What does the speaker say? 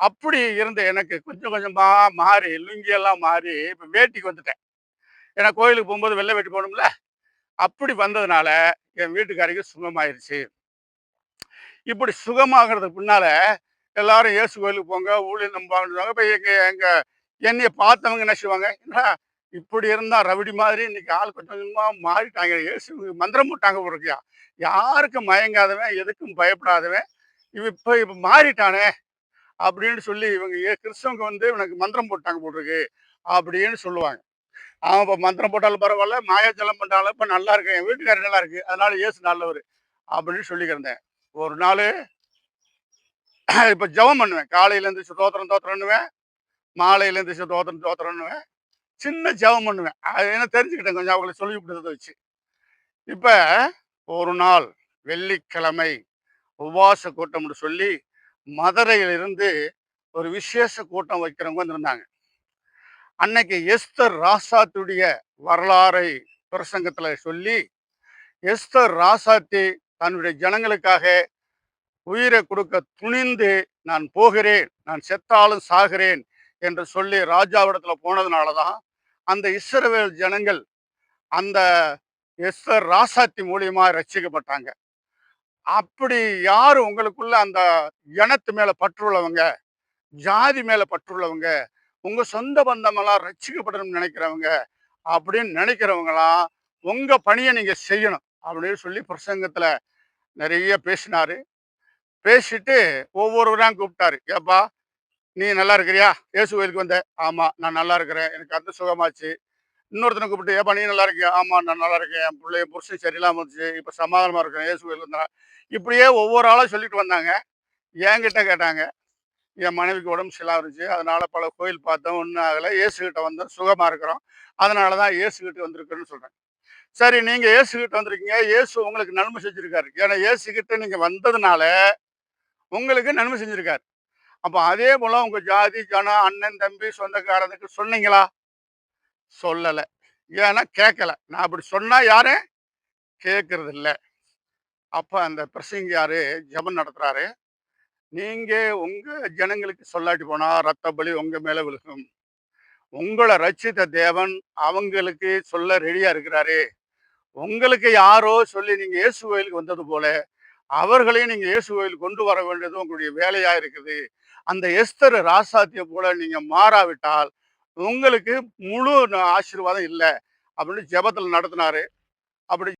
அப்படி இருந்த எனக்கு கொஞ்சம் கொஞ்சமாக மாறி லுங்கியெல்லாம் மாறி இப்போ வேட்டிக்கு வந்துட்டேன். ஏன்னா கோயிலுக்கு போகும்போது வெள்ளை வேட்டி போகணும்ல. அப்படி வந்ததுனால என் வீட்டுக்காரிக்கு சுகமாயிருச்சு. இப்படி சுகமாகிறதுக்கு பின்னால எல்லாரும் இயேசு கோயிலுக்கு போங்க ஊழியர் நம்பாங்க இப்போ எங்கள் எங்கள் என்னையை பார்த்தவங்க என்ன செய்வாங்க? "என்னடா, இப்படி இருந்தால் ரவுடி மாதிரி இன்னைக்கு ஆள் கொஞ்சம் கொஞ்சமாக மாறிட்டாங்க. இயேசு மந்திரம் போட்டாங்க போட்டிருக்கியா யாருக்கும் மயங்காதவன் எதுக்கும் பயப்படாதவன். இவன் இப்போ இப்போ மாறிட்டானே. அப்படின்னு சொல்லி இவங்க ஏ- கிறிஸ்தவங்க வந்து இவனுக்கு மந்திரம் போட்டாங்க போட்டிருக்கு அப்படின்னு சொல்லுவாங்க. அவன் இப்போ மந்திரம் போட்டாலும் பரவாயில்ல மாயாஜலம் பண்ணாலும் இப்போ நல்லா இருக்கு என் வீட்டுக்காரர் நல்லா இருக்கு அதனால இயேசு நல்லவர் அப்படின்னு சொல்லிக்கிறந்தேன் ஒரு நாள் இப்போ ஜெபம் பண்ணுவேன். காலையிலேருந்து தோத்திரம் தோத்திரன்னுவேன் மாலையிலேருந்து தோத்திரம் தோத்திரன்னுவேன் சின்ன ஜெபம் பண்ணுவேன். அது என்ன தெரிஞ்சுக்கிட்டேன் கொஞ்சம் அவங்களை சொல்லி கொடுத்ததை வச்சு. இப்போ ஒரு நாள் வெள்ளிக்கிழமை உபவாச கூட்டம்னு சொல்லி மதுரையிலிருந்து ஒரு விசேஷ கூட்டம் வைக்கிறவங்க வந்திருந்தாங்க. அன்னைக்கு எஸ்தர் ராசாத்துடைய வரலாறை பிரசங்கத்தில் சொல்லி எஸ்தர் ராசாத்தி தன்னுடைய ஜனங்களுக்காக உயிரை கொடுக்க துணிந்து நான் போகிறேன் நான் செத்தாலும் சாகிறேன் என்று சொல்லி ராஜாவிடத்தில் போனதுனால தான் அந்த இஸ்ரவேல் ஜனங்கள் அந்த எஸ்தர் ராசாத்தி மூலியமாக ரசிக்கப்பட்டாங்க. அப்படி யார் உங்களுக்குள்ள அந்த இனத்து மேல பற்றுள்ளவங்க ஜாதி மேல பற்றுள்ளவங்க உங்க சொந்த பந்தமெல்லாம் ரசிக்கப்படணும்னு நினைக்கிறவங்க அப்படின்னு நினைக்கிறவங்களாம் உங்க பணியை நீங்க செய்யணும் அப்படின்னு சொல்லி பிரசங்கத்துல நிறைய பேசினாரு. பேசிட்டு ஒவ்வொருவராக கூப்பிட்டாரு. ஏப்பா நீ நல்லா இருக்கிறியா? இயேசு கோயிலுக்கு வந்த? ஆமா நான் நல்லா இருக்கிறேன். எனக்கு அந்த சுகமாச்சு. இன்னொருத்தனை கூப்பிட்டு ஏப்பா நீ நல்லா இருக்கியா? ஆமாம் நான் நல்லா இருக்கேன். என் பிள்ளைய புருஷன் சரியில்லாம இருந்துச்சு இப்போ சமாதானமாக இருக்கேன் இயேசு கோயிலுக்கு வந்தா இப்படியே ஒவ்வொரு ஆளாக சொல்லிட்டு வந்தாங்க. என்கிட்ட கேட்டாங்க. என் மனைவிக்கு உடம்பு சரியில்லாம இருந்துச்சு. அதனால பல கோயில் பார்த்தோம். ஒன்றும் ஆகலை. இயேசுகிட்ட வந்தோம் சுகமாக இருக்கிறோம். அதனால தான் இயேசுகிட்ட வந்திருக்குன்னு சொல்கிறேன் சரி நீங்கள் இயேசுகிட்ட வந்திருக்கீங்க. இயேசு உங்களுக்கு நன்மை செஞ்சுருக்காரு. ஏன்னா இயேசுகிட்ட நீங்கள் வந்ததுனால உங்களுக்கு நன்மை செஞ்சுருக்காரு. அப்போ அதே போல உங்கள் ஜாதி ஜனம் அண்ணன் தம்பி சொந்தக்காரனுக்கு சொன்னீங்களா? சொல்லலை. ஏன்னா கேட்கல நான் அப்படி சொன்னால் யாரும் கேட்கறது இல்லை அப்போ அந்த பிரசங்கியாரு ஜபம் நடத்துகிறாரு நீங்கள் உங்கள் ஜனங்களுக்கு சொல்லாட்டி போனால் ரத்த பலி உங்கள் மேலே விழுகும். உங்களை ரச்சித்த தேவன் அவங்களுக்கு சொல்ல ரெடியாக இருக்கிறாரு. உங்களுக்கு யாரோ சொல்லி நீங்கள் இயேசு கோயிலுக்கு வந்தது போல அவர்களையும் நீங்கள் இயேசு கோயிலுக்கு கொண்டு வர வேண்டியது உங்களுடைய வேலையாக இருக்குது. அந்த எஸ்தர் ராசாத்திய போல நீங்கள் மாறாவிட்டால் உங்களுக்கு முழு ஆசீர்வாதம் இல்லை. அப்படின்னு ஜபத்தில் நடத்தினாரு. அப்படி